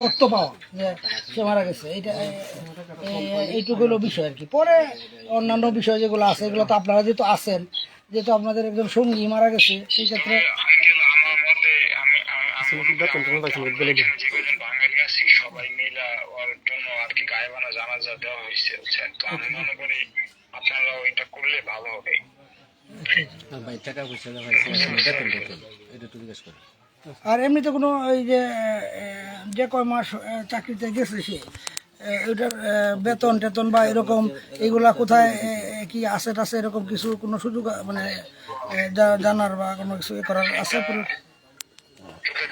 তথ্য পাওয়া যে সে মারা গেছে। এইটা এ- এ- এইটুকু হলো বিষয় আর কি পরে অন্যান্য বিষয় যেগুলো আছে এগুলো তো আপনারা যেহেতু আছেন যেহেতু আপনাদের একজন সঙ্গী মারা গেছে সেই ক্ষেত্রে আঙ্কেল আমার মতে আমি আমি- আমি করি আমরা এখানে যে কজন বাঙালি আছি সবাই মিলে ওর জন্য আর কি গায়েবানা জানাজা দেওয়া হয়েছে তো আমি মনে করি আপনারা ওইটা করলে ভালো হবে। ভাই টাকা পয়সা হয়েছে। এটা জিজ্ঞেস করো আর এমনিতে কোনো ওই যে যে কয় মাস চাকরিতে গেছে সে ওইটার বেতন টেতন বা এরকম এগুলা কোথায় কি আছে টাছে এরকম কিছু কোনো সুযোগ মানে জানার বা কোনো কিছু এ করার আছে পুরো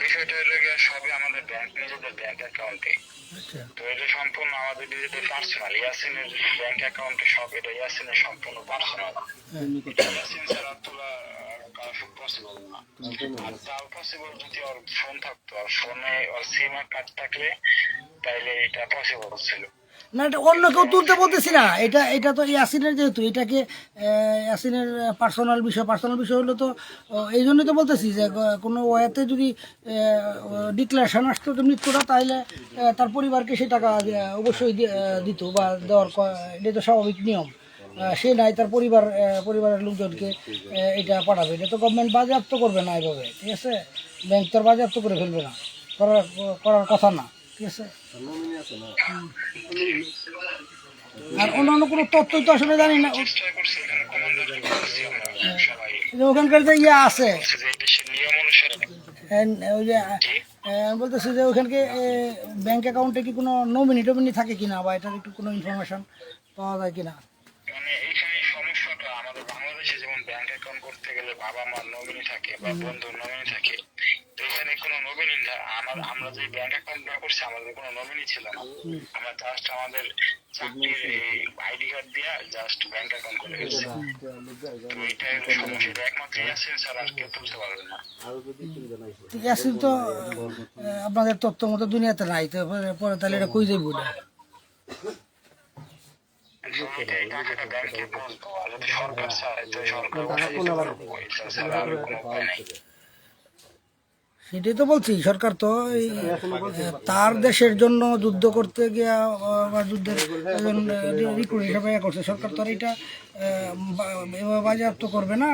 বিষয়টা হলো গিয়ে সবই আমাদের ব্যাংক নিজেদের ব্যাংক অ্যাকাউন্টে আচ্ছা। তো এটা সম্পূর্ণ আমাদের নিজেদের পার্সোনাল ইয়াসিনের ব্যাংক অ্যাকাউন্টে সব এটা ইয়াসিনের সম্পূর্ণ পার্সোনাল ইয়াসিন ছাড়া তোলা পসিবল না। আর তাও পসিবল যদি ওর ফোন থাকতো আর ফোনে ওর সিম কার্ড থাকলে তাইলে এটা পসিবল ছিল। না এটা অন্য কেউ তুলতে বলতেছি না। এটা এটা তো ইয়াসিনের যেহেতু এটাকে ইয়াসিনের পার্সোনাল বিষয় পার্সোনাল বিষয় হলো তো এই জন্যই তো বলতেছি যে কোনো ওয়াতে যদি ডিক্লারেশন আসতো তো মৃত্যুটা তাহলে তার পরিবারকে সে টাকা অবশ্যই দিত বা দেওয়ার এটা তো স্বাভাবিক নিয়ম। সে নাই তার পরিবার পরিবারের লোকজনকে এটা পাঠাবে। এটা তো গভর্নমেন্ট বাজেয়াপ্ত করবে না এভাবে ঠিক আছে? ব্যাংক তো বাজেয়াপ্ত করে ফেলবে না। করার করার কথা না ঠিক আছে? আর অন্যান্য কোনো তথ্যই তো আসলে জানি না। ওখানকার যে ইয়ে আছে ওই যে বলতেছে যে ওখানকে ব্যাংক অ্যাকাউন্টে কি কোনো নমিনি টমিনি থাকে কিনা বা এটার একটু কোনো ইনফরমেশন পাওয়া যায় কিনা? মানে এখানে সমস্যাটা আমাদের বাংলাদেশে যেমন ব্যাংক অ্যাকাউন্ট করতে গেলে বাবা মার নমিনি থাকে বা বন্ধুর নমিনি থাকে তো এখানে কোনো নমিনি না। আমার আমরা যে ব্যাংক অ্যাকাউন্টটা করছি আমাদের কোনো নমিনি ছিল না। আমরা জাস্ট আমাদের চাকরির আইডি কার্ড দিয়ে জাস্ট ব্যাংক অ্যাকাউন্ট করে ফেলছি। তো হলো সমস্যা একমাত্র ইয়াসিন স্যার আর কেউ তুলতে পারবে না। ঠিক আছে তো আপনাদের তথ্য মতো দুনিয়াতে নাই তো পরে তাহলে এটা কই যাইব সেটাই তো বলছি, সরকার তো তার দেশের জন্য যুদ্ধ করতে গিয়া বা যুদ্ধের রিক্রুট হিসাবে করছে। সরকার তো আর এটা বাজেয়াপ্ত করবে না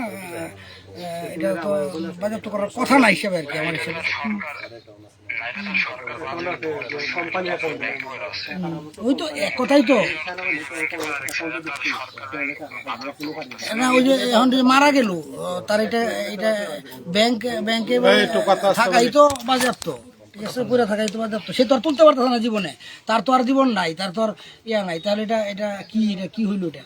এটা তো বাজেয়াপ্ত করার কথা না হিসাবে আর কি আমার হিসাবে। করে ওই তো এক কথাই তো? না ওই যে এখন যে মারা গেল তার এটা এটা ব্যাংক ব্যাংকে থাকাই তো বাজেয়াপ্ত। ঠিক আছে থাকাই তো বাজেয়াপ্ত। সে তো আর তুলতে পারতেছে না জীবনে। তার তো আর জীবন নাই তার তো আর ইয়া নাই। তাহলে এটা এটা কি এটা কি হইল এটা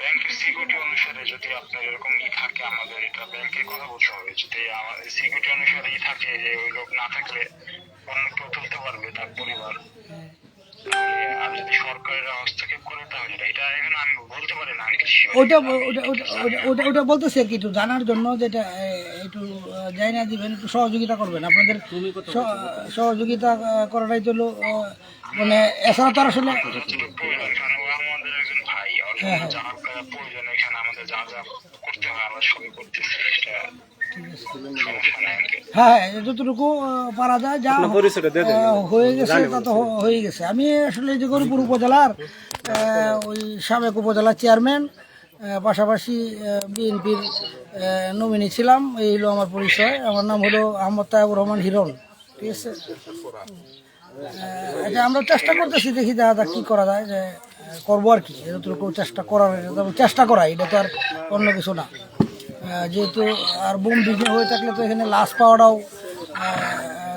ব্যাংকের সিকিউরিটি অনুসারে যদি আপনার এরকম ই থাকে আমাদের এটা ব্যাংকে কথা বলতে হবে। যদি আমাদের সিকিউরিটি অনুসারে ই থাকে যে ওই লোক না থাকলে অন্য কেউ তুলতে পারবে তার পরিবার। আর যদি সরকারের হস্তক্ষেপ করে তাহলে এটা এখানে আমি বলতে পারি না ওটা ওটা ওটা- বলতেছি আর কি একটু জানার জন্য যেটা একটু যাই না দিবেন একটু সহযোগিতা করবেন। আপনাদের সহযোগিতা করাটাই তো হলো, মানে এছাড়া তো আসলে আমাদের একজন ভাই ওর জন্য যা করা প্রয়োজন এখানে আমাদের যা যা করতে হয় আমরা সবই করতেছি এটা সমস্যা নাই আর কি। যতটুকু পারা যায় যা হয়ে গেছে তা তো হয়ে গেছে। আমি আসলে যে গরিপুর উপজেলার ওই সাবেক উপজেলার চেয়ারম্যান পাশাপাশি বিএনপির নমিনি ছিলাম। এই হলো আমার পরিচয়। আমার নাম হলো আহমদ তায়াবুর রহমান হিরণ ঠিক আছে? এটা আমরা চেষ্টা করতেছি দেখি যাক কি করা যায় যে করব আর কি। যতটুকু চেষ্টা করার চেষ্টা করা এটা তো আর অন্য কিছু না। যেহেতু আর বোম বিঘ্ন হয়ে থাকলে তো এখানে লাশ পাওয়াটাও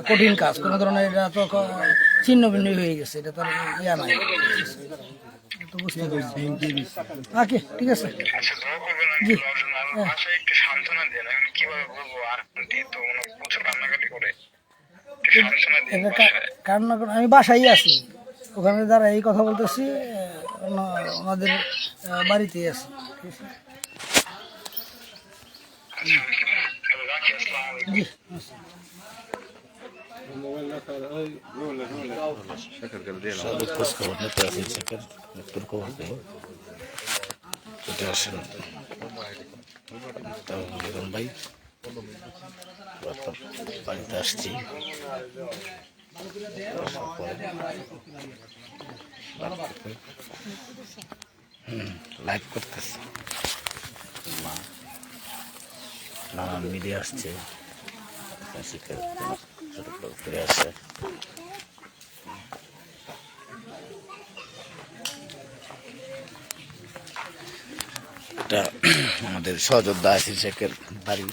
কঠিন কাজ। কোনো ধরনের এটা তো ছিন্ন ভিন্ন হয়ে গেছে এটা তো আর ইয়া নাই। ওকে ঠিক আছে। আচ্ছা মনে হয়। প্রচুর কান্নাকাটি করে। একটু সান্ত্বনা দিন এটা কা- বাসায় কারণ না আমি বাসায় আছি ওখানে যারা এই কথা বলতেছি আহ, বাড়িতেই আছি। বাড়িতে আসছি লাইভ করতেছে। মা নানান মিডিয়া আসছে। শিক্ষা ছোট করে আসে এটা আমাদের সহযোদ্ধা আসির শেখের বাড়ি।